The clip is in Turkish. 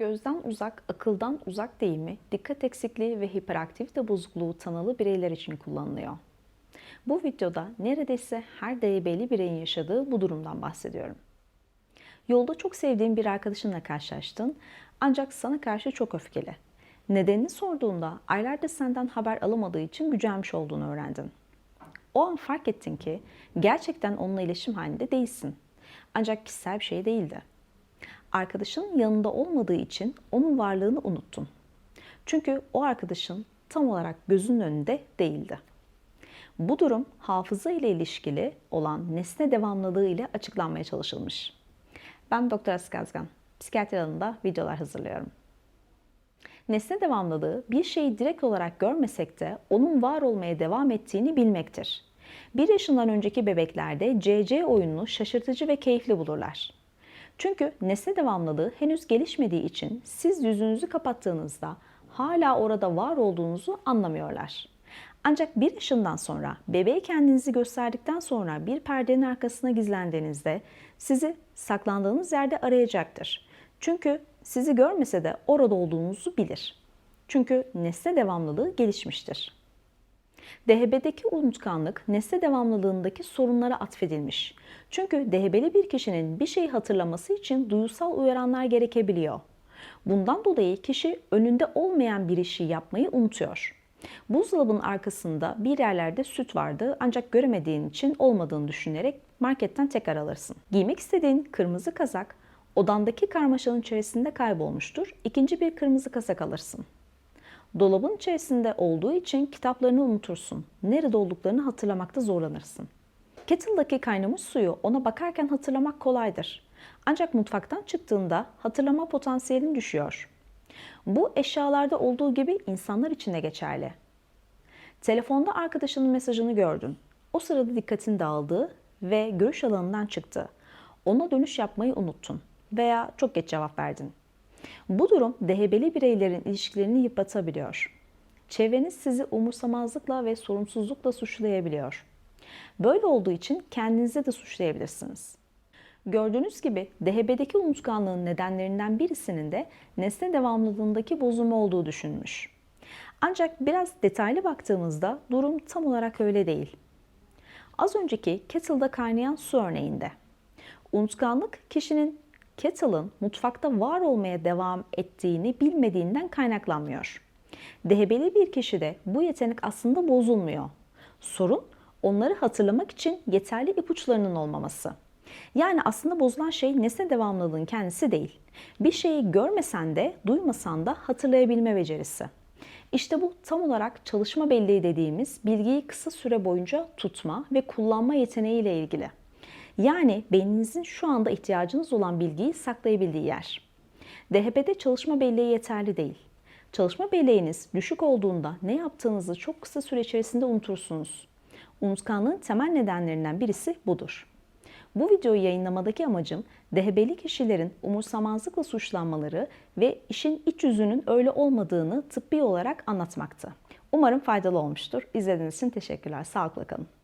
Gözden uzak, akıldan uzak deyimi dikkat eksikliği ve hiperaktivite bozukluğu tanılı bireyler için kullanılıyor. Bu videoda neredeyse her DB'li bireyin yaşadığı bu durumdan bahsediyorum. Yolda çok sevdiğin bir arkadaşınla karşılaştın ancak sana karşı çok öfkeli. Nedenini sorduğunda aylardır senden haber alamadığı için gücenmiş olduğunu öğrendin. O an fark ettin ki gerçekten onunla iletişim halinde değilsin. Ancak kişisel bir şey değildi. Arkadaşın yanında olmadığı için onun varlığını unuttun. Çünkü o arkadaşın tam olarak gözünün önünde değildi. Bu durum hafıza ile ilişkili olan nesne devamlılığı ile açıklanmaya çalışılmış. Ben Doktor Asik Azgan. Psikiyatri alanında videolar hazırlıyorum. Nesne devamlılığı bir şeyi direkt olarak görmesek de onun var olmaya devam ettiğini bilmektir. Bir yaşından önceki bebeklerde CC oyununu şaşırtıcı ve keyifli bulurlar. Çünkü nesne devamlılığı henüz gelişmediği için siz yüzünüzü kapattığınızda hala orada var olduğunuzu anlamıyorlar. Ancak bir yaşından sonra bebeğe kendinizi gösterdikten sonra bir perdenin arkasına gizlendiğinizde sizi saklandığınız yerde arayacaktır. Çünkü sizi görmese de orada olduğunuzu bilir. Çünkü nesne devamlılığı gelişmiştir. DHB'deki unutkanlık nesne devamlılığındaki sorunlara atfedilmiş. Çünkü DHB'li bir kişinin bir şeyi hatırlaması için duyusal uyaranlar gerekebiliyor. Bundan dolayı kişi önünde olmayan bir işi yapmayı unutuyor. Buzdolabının arkasında bir yerlerde süt vardı ancak göremediğin için olmadığını düşünerek marketten tekrar alırsın. Giymek istediğin kırmızı kazak odandaki karmaşanın içerisinde kaybolmuştur. İkinci bir kırmızı kazak alırsın. Dolabın içerisinde olduğu için kitaplarını unutursun. Nerede olduklarını hatırlamakta zorlanırsın. Kettle'daki kaynamış suyu ona bakarken hatırlamak kolaydır. Ancak mutfaktan çıktığında hatırlama potansiyelin düşüyor. Bu eşyalarda olduğu gibi insanlar için de geçerli. Telefonda arkadaşının mesajını gördün. O sırada dikkatin dağıldı ve görüş alanından çıktı. Ona dönüş yapmayı unuttun veya çok geç cevap verdin. Bu durum DHB'li bireylerin ilişkilerini yıpratabiliyor. Çevreniz sizi umursamazlıkla ve sorumsuzlukla suçlayabiliyor. Böyle olduğu için kendinizi de suçlayabilirsiniz. Gördüğünüz gibi DHB'deki unutkanlığın nedenlerinden birisinin de nesne devamlılığındaki bozulma olduğu düşünmüş. Ancak biraz detaylı baktığımızda durum tam olarak öyle değil. Az önceki kettle'da kaynayan su örneğinde unutkanlık kişinin kettle'ın mutfakta var olmaya devam ettiğini bilmediğinden kaynaklanmıyor. DHB'li bir kişide bu yetenek aslında bozulmuyor. Sorun onları hatırlamak için yeterli ipuçlarının olmaması. Yani aslında bozulan şey nesne devamlılığın kendisi değil. Bir şeyi görmesen de duymasan da hatırlayabilme becerisi. İşte bu tam olarak çalışma belleği dediğimiz bilgiyi kısa süre boyunca tutma ve kullanma yeteneğiyle ilgili. Yani beyninizin şu anda ihtiyacınız olan bilgiyi saklayabildiği yer. DHB'de çalışma belleği yeterli değil. Çalışma belleğiniz düşük olduğunda ne yaptığınızı çok kısa süre içerisinde unutursunuz. Unutkanlığın temel nedenlerinden birisi budur. Bu videoyu yayınlamadaki amacım DHB'li kişilerin umursamazlıkla suçlanmaları ve işin iç yüzünün öyle olmadığını tıbbi olarak anlatmaktı. Umarım faydalı olmuştur. İzlediğiniz için teşekkürler. Sağlıkla kalın.